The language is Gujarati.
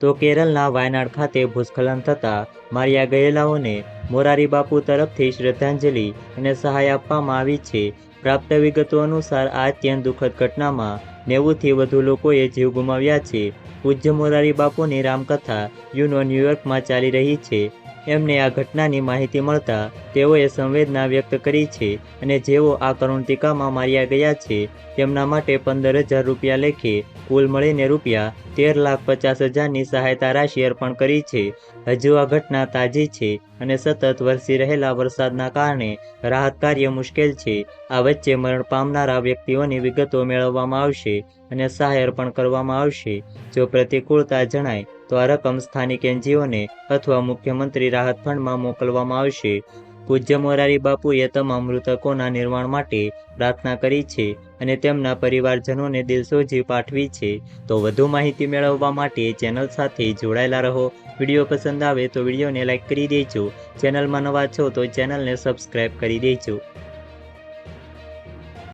તો કેરળના વાયનાડ ખાતે ભૂસ્ખલન થતાં માર્યા ગયેલાઓને મોરારી બાપુ તરફથી શ્રદ્ધાંજલિ અને સહાય આપવામાં આવી છે. પ્રાપ્ત વિગતો અનુસાર આ અત્યંત દુઃખદ ઘટનામાં નેવુંથી વધુ લોકોએ જીવ ગુમાવ્યા છે. પૂજ્ય મોરારી બાપુની રામકથા યુનો ન્યૂયોર્કમાં ચાલી રહી છે. એમને આ ઘટનાની માહિતી મળતા તેઓએ સંવેદના વ્યક્ત કરી છે અને જેઓ આ કરુણતિકામાં માર્યા ગયા છે, તેમના માટે પંદર હજાર રૂપિયા લેખે કુલ મળીને રૂપિયા તેર લાખ પચાસ હજારની સહાયતા રાશિ અર્પણ કરી છે. હજુ આ ઘટના તાજી છે અને સતત વરસી રહેલા વરસાદના કારણે રાહત કાર્ય મુશ્કેલ છે. આ વચ્ચે મરણ પામનારા વ્યક્તિઓની વિગતો મેળવવામાં આવશે. અને સહાય અર્પણ કરવામાં આવશે. જો પ્રતિકૂળતા જણાય, તો આ રકમ સ્થાનિક એનજીઓને અથવા મુખ્યમંત્રી રાહત ફંડમાં મોકલવામાં આવશે. પૂજ્ય મોરારી બાપુએ તમામ મૃતકોના નિર્માણ માટે પ્રાર્થના કરી છે અને તેમના પરિવારજનોને દિલસોજી પાઠવી છે. તો વધુ માહિતી મેળવવા માટે ચેનલ સાથે જોડાયેલા રહો. વીડિયો પસંદ આવે તો વિડીયોને લાઇક કરી દેજો. ચેનલમાં નવા છો તો ચેનલને સબસ્ક્રાઈબ કરી દેજો.